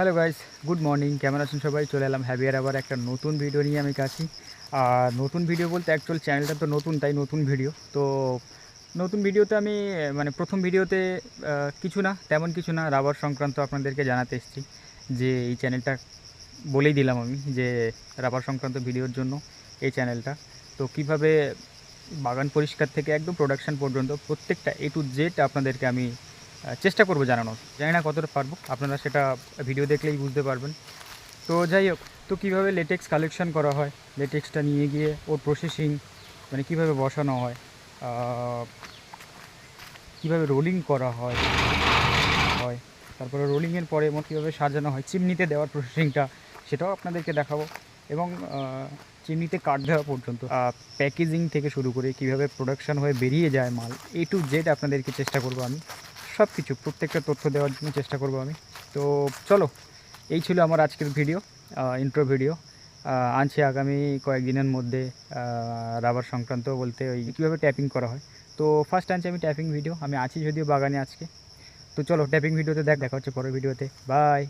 Hello guys, good morning. কেমন আছেন সবাই? চলে এলাম হ্যাভিয়ার আবার একটা নতুন ভিডিও নিয়ে আমি কাছি। আর নতুন ভিডিও বলতে অ্যাকচুয়াল চ্যানেলটা তো নতুন, তাই নতুন ভিডিও। তো নতুন ভিডিওতে আমি মানে প্রথম ভিডিওতে কিছু না, তেমন কিছু না, রাবার সংক্রান্ত আপনাদেরকে জানাতে এসেছি। যে এই চ্যানেলটা বলেই দিলাম আমি, যে রাবার সংক্রান্ত ভিডিওর জন্য এই চ্যানেলটা তো কীভাবে বাগান পরিষ্কার থেকে একদম প্রোডাকশান পর্যন্ত, প্রত্যেকটা এ টু জেড আপনাদেরকে আমি চেষ্টা করব জানানোর। জানি না কতটা পারব। আপনারা সেটা ভিডিও দেখলেই বুঝতে পারবেন। তো যাই হোক, তো কীভাবে লেটেক্স কালেকশন করা হয় লেটেক্সটা নিয়ে গিয়ে ওর প্রসেসিং মানে কীভাবে বসানো হয় কীভাবে রোলিং করা হয় হয়, তারপরে রোলিংয়ের পরে এমন কীভাবে সাজানো হয়, চিমনিতে দেওয়ার প্রসেসিংটা সেটাও আপনাদেরকে দেখাবো। এবং চিমনিতে কাঠ দেওয়া পর্যন্ত প্যাকেজিং থেকে শুরু করে কীভাবে প্রোডাকশান হয়ে বেরিয়ে যায় মাল এ টু জেড আপনাদেরকে চেষ্টা করব আমি। সব কিছু প্রত্যেকটা তথ্য দেওয়ার জন্য চেষ্টা করব আমি। তো চলো, এই ছিল আমার আজকের ভিডিও ইন্ট্রো ভিডিও আনছি আগামী কয়েকদিনের মধ্যে রাবার সংক্রান্ত বলতে ওই কীভাবে ট্যাপিং করা হয়। তো ফার্স্ট আনছি আমি ট্যাপিং ভিডিও আমি আছি যদিও বাগানে আজকে। তো চলো ট্যাপিং ভিডিওতে দেখ, দেখা হচ্ছে পরের ভিডিওতে বাই